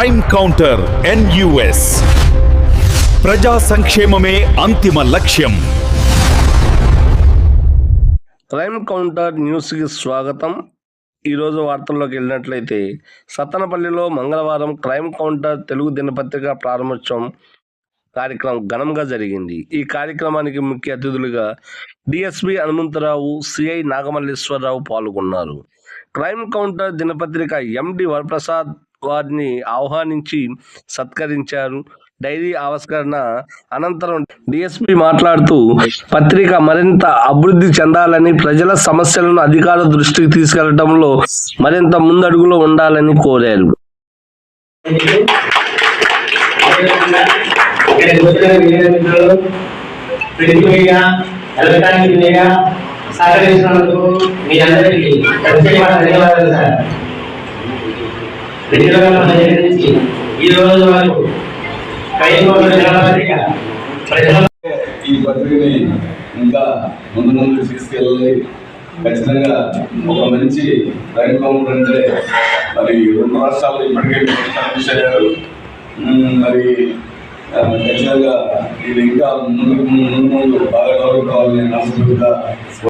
Crime counter NUS ప్రజా సంక్షేమమే అంతిమ లక్ష్యం. క్రైమ్ కౌంటర్ న్యూస్కి స్వాగతం. ఈరోజు వార్తల్లోకి వెళ్ళినట్లయితే సత్తనపల్లిలో మంగళవారం క్రైమ్ కౌంటర్ తెలుగు దినపత్రిక ప్రారంభోత్సవం కార్యక్రమం ఘనంగా జరిగింది. ఈ కార్యక్రమానికి ముఖ్య అతిథులుగా డిఎస్పి హనుమంతరావు సిఐ నాగమల్లేశ్వరరావు పాల్గొన్నారు. క్రైమ్ కౌంటర్ దినపత్రిక ఎండి వరప్రసాద్ వారిని ఆహ్వానించి సత్కరించారు. డైరీ ఆవిష్కరణ అనంతరం డిఎస్పి మాట్లాడుతూ పత్రిక మరింత అభివృద్ధి చెందాలని ప్రజల సమస్యలను అధికారుల దృష్టికి తీసుకెళ్ళడంలో మరింత ముందడుగులో ఉండాలని కోరారు. సహకరించినందుకు మీ అందరికీ ధన్యవాదాలు సార్. రెండు వేల పదిహేను నుంచి ఈ రోజు వరకు ఈ పత్రికని ఇంకా ముందు ముందు తీసుకెళ్ళాలి ఖచ్చితంగా ఒక మంచి రైతు కౌంటర్ అంటే మరి రెండు రాష్ట్రాలు ఇప్పటికే ఎస్టాబ్లిష్ మరి ఖచ్చితంగా ఇది ఇంకా ముందు ముందు ముందు బాగా డెవలప్ కావాలని